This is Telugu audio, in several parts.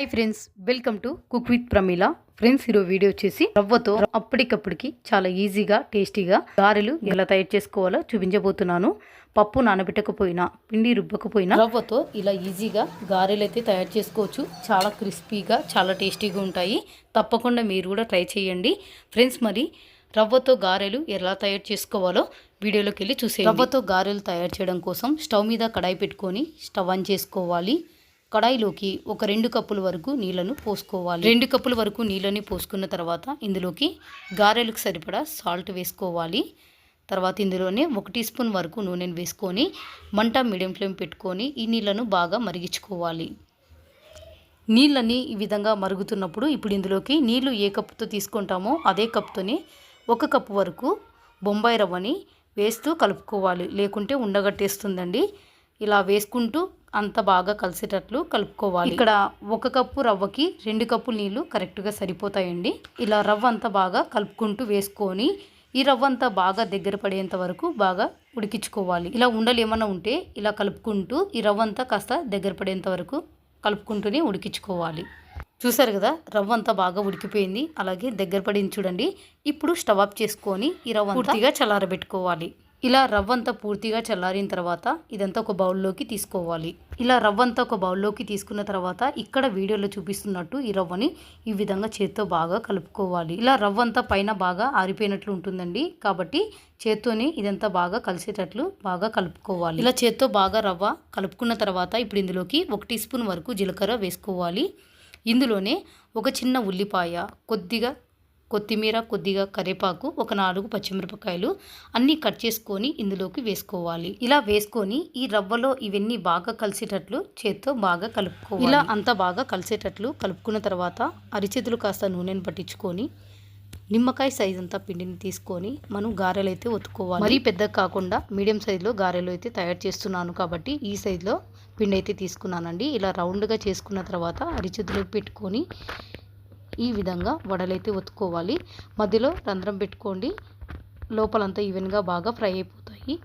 Hi friends welcome to cook with Pramila friends ఈరోజు వీడియో వచ్చేసి రవ్వతో అప్పటికప్పటికి చాలా ఈజీగా టేస్టీగా గారెలు ఎలా తయారు చేసుకోవాలో చూపించబోతున్నాను. పప్పు నానబెట్టకపోయినా పిండి రుబ్బకపోయినా రవ్వతో ఇలా ఈజీగా గారెలు అయితే తయారు చేసుకోవచ్చు. చాలా క్రిస్పీగా చాలా టేస్టీగా ఉంటాయి. తప్పకుండా మీరు కూడా ట్రై చేయండి. ఫ్రెండ్స్ మరి రవ్వతో గారెలు ఎలా తయారు చేసుకోవాలో వీడియోలోకి వెళ్ళి చూసే రవ్వతో గారెలు తయారు చేయడం కోసం స్టవ్ మీద కడాయి పెట్టుకొని స్టవ్ ఆన్ చేసుకోవాలి. కడాయిలోకి ఒక రెండు కప్పుల వరకు నీళ్ళను పోసుకోవాలి. రెండు కప్పుల వరకు నీళ్ళని పోసుకున్న తర్వాత ఇందులోకి గారెలకు సరిపడా సాల్ట్ వేసుకోవాలి. తర్వాత ఇందులోనే ఒక టీ స్పూన్ వరకు నూనెను వేసుకొని మంట మీడియం ఫ్లేమ్ పెట్టుకొని ఈ నీళ్ళను బాగా మరిగించుకోవాలి. నీళ్ళని ఈ విధంగా మరుగుతున్నప్పుడు ఇప్పుడు ఇందులోకి నీళ్ళు ఏ కప్పుతో తీసుకుంటామో అదే కప్పుతోనే ఒక కప్పు వరకు బొంబాయి రవ్వని వేస్తూ కలుపుకోవాలి. లేకుంటే ఉండగట్టేస్తుందండి. ఇలా వేసుకుంటూ అంత బాగా కలిసేటట్లు కలుపుకోవాలి. ఇక్కడ ఒక కప్పు రవ్వకి రెండు కప్పులు నీళ్ళు కరెక్ట్గా సరిపోతాయండి. ఇలా రవ్వ అంతా బాగా కలుపుకుంటూ వేసుకొని ఈ రవ్వ అంతా బాగా దగ్గర పడేంత వరకు బాగా ఉడికించుకోవాలి. ఇలా ఉండలు ఏమన్నా ఉంటే ఇలా కలుపుకుంటూ ఈ రవ్వ అంతా కాస్త దగ్గర పడేంత వరకు కలుపుకుంటూనే ఉడికించుకోవాలి. చూసారు కదా రవ్వ అంతా బాగా ఉడికిపోయింది. అలాగే దగ్గర పడింది చూడండి. ఇప్పుడు స్టవ్ ఆఫ్ చేసుకొని ఈ రవ్వ పూర్తిగా చల్లారబెట్టుకోవాలి. ఇలా రవ్వ అంతా పూర్తిగా చల్లారిన తర్వాత ఇదంతా ఒక బౌల్లోకి తీసుకోవాలి. ఇలా రవ్వ అంతా ఒక బౌల్లోకి తీసుకున్న తర్వాత ఇక్కడ వీడియోలో చూపిస్తున్నట్టు ఈ రవ్వని ఈ విధంగా చేత్తో బాగా కలుపుకోవాలి. ఇలా రవ్వంతా పైన బాగా ఆరిపోయినట్లు ఉంటుందండి. కాబట్టి చేత్తోనే ఇదంతా బాగా కలిసేటట్లు బాగా కలుపుకోవాలి. ఇలా చేత్తో బాగా రవ్వ కలుపుకున్న తర్వాత ఇప్పుడు ఇందులోకి ఒక టీ స్పూన్ వరకు జీలకర్ర వేసుకోవాలి. ఇందులోనే ఒక చిన్న ఉల్లిపాయ కొద్దిగా కొత్తిమీర కొద్దిగా కరివేపాకు ఒక నాలుగు పచ్చిమిరపకాయలు అన్నీ కట్ చేసుకొని ఇందులోకి వేసుకోవాలి. ఇలా వేసుకొని ఈ రవ్వలో ఇవన్నీ బాగా కలిసేటట్లు చేత్తో బాగా కలుపుకోవాలి. ఇలా అంతా బాగా కలిసేటట్లు కలుపుకున్న తర్వాత అరిచేతులు కాస్త నూనెను పట్టించుకొని నిమ్మకాయ సైజ్ అంతా పిండిని తీసుకొని మనం గారెలు అయితే ఒత్తుకోవాలి. మరీ పెద్ద కాకుండా మీడియం సైజులో గారెలు అయితే తయారు చేస్తున్నాను కాబట్టి ఈ సైజులో పిండి అయితే తీసుకున్నానండి. ఇలా రౌండ్గా చేసుకున్న తర్వాత అరిచేతులకు పెట్టుకొని ఈ విధంగా వడలైతే ఒత్తుకోవాలి. మధ్యలో రంధ్రం పెట్టుకోండి. లోపలంతా ఈవెన్గా బాగా ఫ్రై అయిపోతాయి.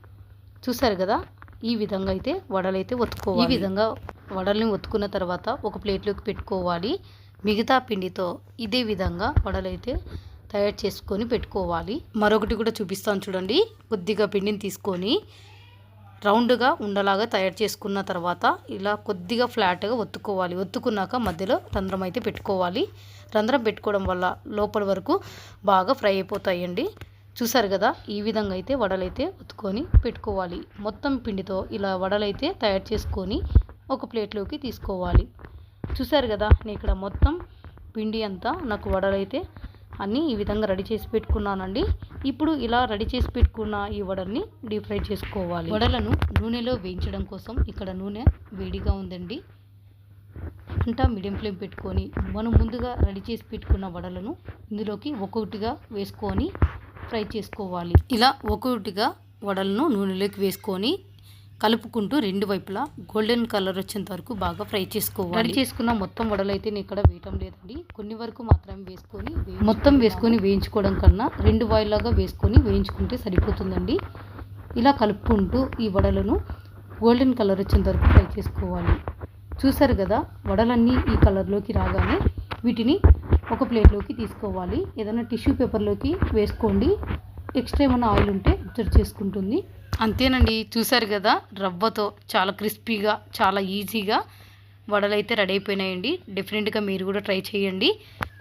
చూసారు కదా? ఈ విధంగా అయితే వడలైతే ఒత్తుకోవాలి. ఈ విధంగా వడల్ని ఒత్తుకున్న తర్వాత ఒక ప్లేట్లోకి పెట్టుకోవాలి. మిగతా పిండితో ఇదే విధంగా వడలైతే తయారు చేసుకొని పెట్టుకోవాలి. మరొకటి కూడా చూపిస్తాను చూడండి. కొద్దిగా పిండిని తీసుకొని రౌండ్గా ఉండలాగా తయారు చేసుకున్న తర్వాత ఇలా కొద్దిగా ఫ్లాట్గా ఒత్తుకోవాలి. ఒత్తుకున్నాక మధ్యలో రంధ్రం అయితే పెట్టుకోవాలి. రంధ్రం పెట్టుకోవడం వల్ల లోపల వరకు బాగా ఫ్రై అయిపోతాయండి. చూసారు కదా ఈ విధంగా అయితే వడలైతే ఒత్తుకొని పెట్టుకోవాలి. మొత్తం పిండితో ఇలా వడలైతే తయారు చేసుకొని ఒక ప్లేట్లోకి తీసుకోవాలి. చూసారు కదా నేను ఇక్కడ మొత్తం పిండి అంతా నాకు వడలైతే అన్నీ ఈ విధంగా రెడీ చేసి పెట్టుకున్నానండి. ఇప్పుడు ఇలా రెడీ చేసి పెట్టుకున్న ఈ వడల్ని డీప్ ఫ్రై చేసుకోవాలి. వడలను నూనెలో వేయించడం కోసం ఇక్కడ నూనె వేడిగా ఉందండి. అంట మీడియం ఫ్లేమ్ పెట్టుకొని మనం ముందుగా రెడీ చేసి పెట్టుకున్న వడలను ఇందులోకి ఒక్కొక్కటిగా వేసుకొని ఫ్రై చేసుకోవాలి. ఇలా ఒక్కొక్కటిగా వడలను నూనెలోకి వేసుకొని కలుపుకుంటూ రెండు వైపులా గోల్డెన్ కలర్ వచ్చేంత వరకు బాగా ఫ్రై చేసుకోవాలి. రెడీ చేసుకున్న మొత్తం వడలు అయితే నేను ఇక్కడ వేయటం లేదండి. కొన్ని వరకు మాత్రమే వేసుకొని మొత్తం వేసుకొని వేయించుకోవడం కన్నా రెండు వాయిల్లాగా వేసుకొని వేయించుకుంటే సరిపోతుందండి. ఇలా కలుపుకుంటూ ఈ వడలను గోల్డెన్ కలర్ వచ్చేంత వరకు ఫ్రై చేసుకోవాలి. చూసారు కదా వడలన్నీ ఈ కలర్లోకి రాగానే వీటిని ఒక ప్లేట్లోకి తీసుకోవాలి. ఏదైనా టిష్యూ పేపర్లోకి వేసుకోండి. ఎక్స్ట్రా ఏమైనా ఆయిల్ ఉంటే అబ్జర్వ్ చేసుకుంటుంది. అంతేనండి చూసారు కదా రవ్వతో చాలా క్రిస్పీగా చాలా ఈజీగా వడలు అయితే రెడీ అయిపోయినాయండి. డెఫినెట్గా మీరు కూడా ట్రై చేయండి.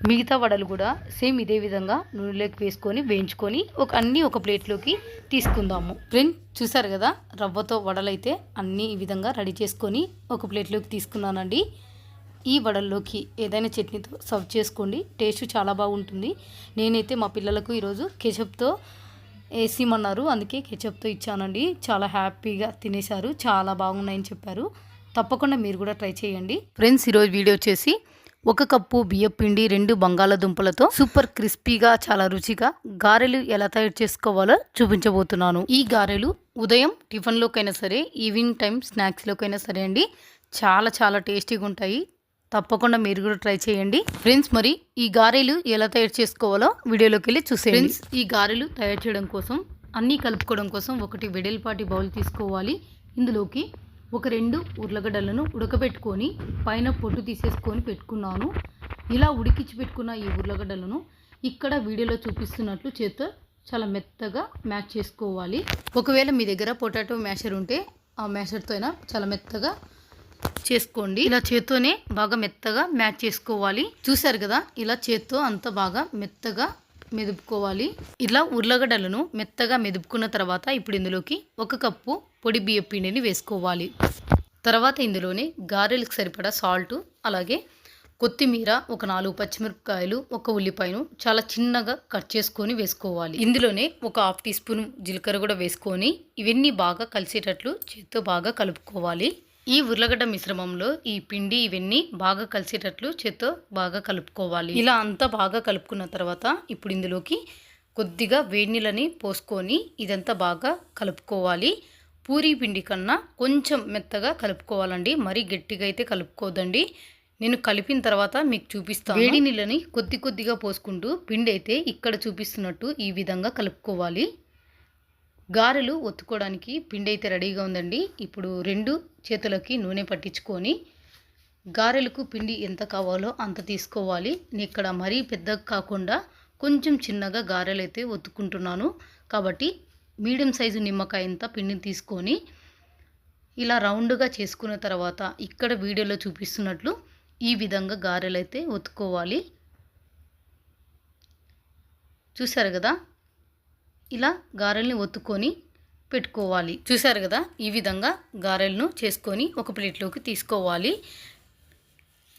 మిగతా వడలు కూడా సేమ్ ఇదే విధంగా నూనెలోకి వేసుకొని వేయించుకొని ఒక అన్నీ ఒక ప్లేట్లోకి తీసుకుందాము. ఫ్రెండ్ చూసారు కదా రవ్వతో వడలైతే అన్నీ ఈ విధంగా రెడీ చేసుకొని ఒక ప్లేట్లోకి తీసుకున్నానండి. ఈ వడల్లోకి ఏదైనా చట్నీతో సర్వ్ చేసుకోండి టేస్ట్ చాలా బాగుంటుంది. నేనైతే మా పిల్లలకు ఈరోజు కెచప్తో వేసిమన్నారు. అందుకే కెచప్తో ఇచ్చానండి. చాలా హ్యాపీగా తినేశారు. చాలా బాగున్నాయని చెప్పారు. తప్పకుండా మీరు కూడా ట్రై చేయండి. ఫ్రెండ్స్ ఈరోజు వీడియో వచ్చేసి ఒక కప్పు బియ్యం పిండి రెండు బంగాళాదుంపలతో సూపర్ క్రిస్పీగా చాలా రుచిగా గారెలు ఎలా తయారు చేసుకోవాలో చూపించబోతున్నాను. ఈ గారెలు ఉదయం టిఫిన్లోకైనా సరే ఈవినింగ్ టైం స్నాక్స్లోకైనా సరే అండి చాలా చాలా టేస్టీగా ఉంటాయి తప్పకుండా మీరు కూడా ట్రై చేయండి. ఫ్రెండ్స్ మరి ఈ గారెలు ఎలా తయారు చేసుకోవాలో వీడియోలోకి వెళ్ళి చూసేయండి. ఫ్రెండ్స్ ఈ గారెలు తయారు చేయడం కోసం అన్నీ కలుపుకోవడం కోసం ఒకటి వెడల్పాటి బౌల్ తీసుకోవాలి. ఇందులోకి ఒక రెండు ఉర్లగడ్డలను ఉడకబెట్టుకొని పైన పొట్టు తీసేసుకొని పెట్టుకున్నాను. ఇలా ఉడికించి పెట్టుకున్న ఈ ఉర్లగడ్డలను ఇక్కడ వీడియోలో చూపిస్తున్నట్లు చేత్తో చాలా మెత్తగా మ్యాష్ చేసుకోవాలి. ఒకవేళ మీ దగ్గర పొటాటో మ్యాషర్ ఉంటే ఆ మ్యాషర్తో అయినా చాలా మెత్తగా చేసుకోండి. ఇలా చేత్తోనే బాగా మెత్తగా మ్యాచ్ చేసుకోవాలి. చూసారు కదా ఇలా చేత్తో అంత బాగా మెత్తగా మెదుపుకోవాలి. ఇలా ఉర్లగడ్డలను మెత్తగా మెదుపుకున్న తర్వాత ఇప్పుడు ఇందులోకి ఒక కప్పు పొడి బియ్య పిండిని వేసుకోవాలి. తర్వాత ఇందులోనే గారెలకు సరిపడా సాల్ట్ అలాగే కొత్తిమీర ఒక నాలుగు పచ్చిమిరపకాయలు ఒక ఉల్లిపాయను చాలా చిన్నగా కట్ చేసుకొని వేసుకోవాలి. ఇందులోనే ఒక హాఫ్ టీ స్పూన్ జీలకర్ర కూడా వేసుకొని ఇవన్నీ బాగా కలిసేటట్లు చేత్తో బాగా కలుపుకోవాలి. ఈ ఉర్లగడ్డ మిశ్రమంలో ఈ పిండి ఇవన్నీ బాగా కలిసేటట్లు చేత్తో బాగా కలుపుకోవాలి. ఇలా అంతా బాగా కలుపుకున్న తర్వాత ఇప్పుడు ఇందులోకి కొద్దిగా వేడి నీళ్ళని పోసుకొని ఇదంతా బాగా కలుపుకోవాలి. పూరీ పిండి కన్నా కొంచెం మెత్తగా కలుపుకోవాలండి. మరీ గట్టిగా అయితే కలుపుకోదండి నేను కలిపిన తర్వాత మీకు చూపిస్తాను. వేడి నీళ్ళని కొద్ది కొద్దిగా పోసుకుంటూ పిండి అయితే ఇక్కడ చూపిస్తున్నట్టు ఈ విధంగా కలుపుకోవాలి. గారెలు ఒత్తుకోవడానికి పిండి అయితే రెడీగా ఉందండి. ఇప్పుడు రెండు చేతులకి నూనె పట్టించుకొని గారెలకు పిండి ఎంత కావాలో అంత తీసుకోవాలి. నేను ఇక్కడ మరీ పెద్దగా కాకుండా కొంచెం చిన్నగా గారెలు అయితే ఒత్తుకుంటున్నాను. కాబట్టి మీడియం సైజు నిమ్మకాయ అంత పిండిని తీసుకొని ఇలా రౌండ్గా చేసుకున్న తర్వాత ఇక్కడ వీడియోలో చూపిస్తున్నట్లు ఈ విధంగా గారెలు అయితే ఒత్తుకోవాలి. చూసారు కదా? ఇలా గారెల్ని ఒత్తుకొని పెట్టుకోవాలి. చూసారు కదా? ఈ విధంగా గారెలను చేసుకొని ఒక ప్లేట్లోకి తీసుకోవాలి.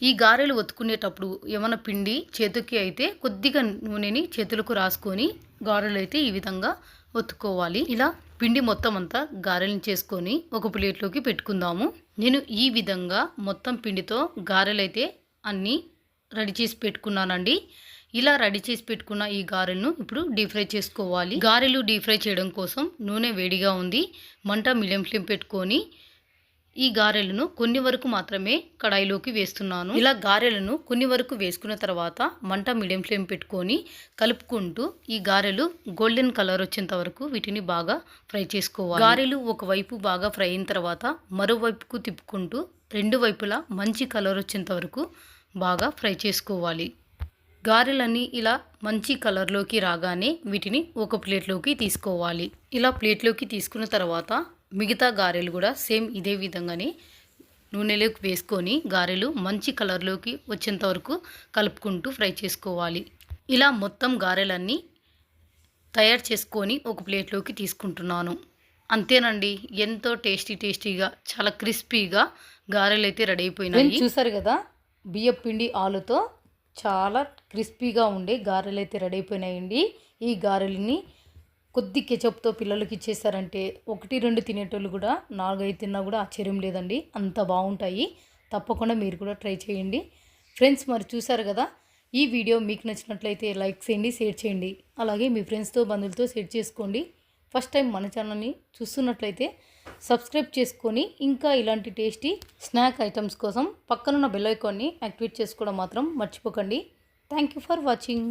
ఈ గారెలు ఒత్తుకునేటప్పుడు ఏమైనా పిండి చేతికి అయితే కొద్దిగా నూనెని చేతులకు రాసుకొని గారెలు అయితే ఈ విధంగా ఒత్తుకోవాలి. ఇలా పిండి మొత్తం అంతా గారెలను చేసుకొని ఒక ప్లేట్లోకి పెట్టుకుందాము. నేను ఈ విధంగా మొత్తం పిండితో గారెలు అయితే అన్నీ రెడీ చేసి పెట్టుకున్నానండి. ఇలా రెడీ చేసి పెట్టుకున్న ఈ గారెలను ఇప్పుడు డీప్ ఫ్రై చేసుకోవాలి. గారెలు డీప్ ఫ్రై చేయడం కోసం నూనె వేడిగా ఉంది. మంట మీడియం ఫ్లేమ్ పెట్టుకొని ఈ గారెలను కొన్ని వరకు మాత్రమే కడాయిలోకి వేస్తున్నాను. ఇలా గారెలను కొన్ని వరకు వేసుకున్న తర్వాత మంట మీడియం ఫ్లేమ్ పెట్టుకొని కలుపుకుంటూ ఈ గారెలు గోల్డెన్ కలర్ వచ్చేంత వరకు వీటిని బాగా ఫ్రై చేసుకోవాలి. గారెలు ఒకవైపు బాగా ఫ్రై అయిన తర్వాత మరోవైపుకు తిప్పుకుంటూ రెండు వైపులా మంచి కలర్ వచ్చేంత వరకు బాగా ఫ్రై చేసుకోవాలి. గారెలన్నీ ఇలా మంచి కలర్లోకి రాగానే వీటిని ఒక ప్లేట్లోకి తీసుకోవాలి. ఇలా ప్లేట్లోకి తీసుకున్న తర్వాత మిగతా గారెలు కూడా సేమ్ ఇదే విధంగానే నూనెలోకి వేసుకొని గారెలు మంచి కలర్లోకి వచ్చేంత వరకు కలుపుకుంటూ ఫ్రై చేసుకోవాలి. ఇలా మొత్తం గారెలన్నీ తయారు చేసుకొని ఒక ప్లేట్లోకి తీసుకుంటున్నాను. అంతేనండి ఎంతో టేస్టీ టేస్టీగా చాలా క్రిస్పీగా గారెలు అయితే రెడీ అయిపోయినాయి. చూసారు కదా బియ్యం పిండి ఆలుతో చాలా క్రిస్పీగా ఉండే గారెలు అయితే రెడీ అయిపోయినాయండి ఈ గారెలని కొద్ది కెచప్తో పిల్లలకి ఇచ్చేసారంటే ఒకటి రెండు తినేటోళ్ళు కూడా నాలుగైదు తిన్నా కూడా ఆశ్చర్యం లేదండి. అంత బాగుంటాయి. తప్పకుండా మీరు కూడా ట్రై చేయండి. ఫ్రెండ్స్ మరి చూసారు కదా ఈ వీడియో మీకు నచ్చినట్లయితే లైక్ చేయండి షేర్ చేయండి. అలాగే మీ ఫ్రెండ్స్తో బంధువులతో షేర్ చేసుకోండి. ఫస్ట్ టైం మన ఛానల్ని చూస్తున్నట్లయితే సబ్స్క్రైబ్ చేసుకొని ఇంకా ఇలాంటి టేస్టీ స్నాక్ ఐటమ్స్ కోసం పక్కనున్న బెల్ ఐకాన్ని యాక్టివేట్ చేసుకోవడం మాత్రం మర్చిపోకండి. Thank you for watching